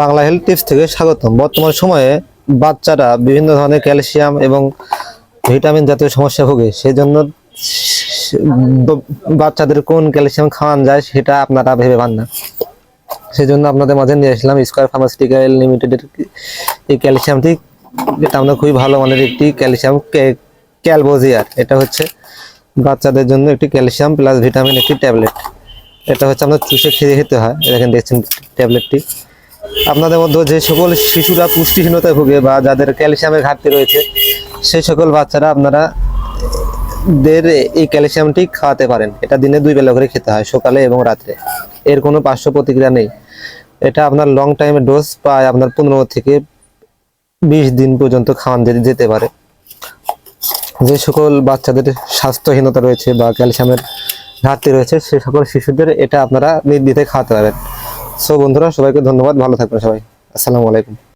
Bangla health tips থেকে স্বাগতম। বর্তমান সময়ে বাচ্চারা বিভিন্ন ধরনের ক্যালসিয়াম এবং ভিটামিন জাতীয় সমস্যা ভোগে। সেই জন্য বাচ্চাদের কোন ক্যালসিয়াম খাওয়ান যায় সেটা আপনারা ভেবে পান না। সেই জন্য আপনাদের মাঝে নিয়ে আসলাম স্কোয়ার ফার্মাসিউটিক্যাল লিমিটেডের এই ক্যালসিয়ামটি এটা আমরা খুবই ভালো মানের একটি ক্যালসিয়াম ক্যালবোজিয়ার এটা হচ্ছে বাচ্চাদের জন্য একটি ক্যালসিয়াম প্লাস ভিটামিন একটি ট্যাবলেট এটা হচ্ছে আমরা চুষে খেয়ে খেতে হয়। দেখেন দেখছেন ট্যাবলেটটি আপনাদের মধ্যে যে সকল শিশুরা পুষ্টিহীনতায় ভুগে বা যাদের ক্যালসিয়ামের ঘাটতি রয়েছে, সেই সকল বাচ্চারা আপনারা দের এই ক্যালসিয়ামটি খাওয়াতে পারেন। এটা দিনে দুই বেলা করে খেতে হয়, সকালে এবং রাত্রে। এর কোনো পার্শ্ব প্রতিক্রিয়া নেই। এটা আপনার লং টাইমের ডোজ প্রায় আপনার পনেরো থেকে বিশ দিন পর্যন্ত খাওয়ান যেতে পারে। যে সকল বাচ্চাদের স্বাস্থ্যহীনতা রয়েছে বা ক্যালসিয়ামের ঘাটতি রয়েছে, সে সকল শিশুদের এটা আপনারা নির্দ্বিধায় খাওয়াতে পারেন। সো বন্ধুরা সবাইকে ধন্যবাদ। ভালো থাকবেন সবাই। আসসালামু আলাইকুম।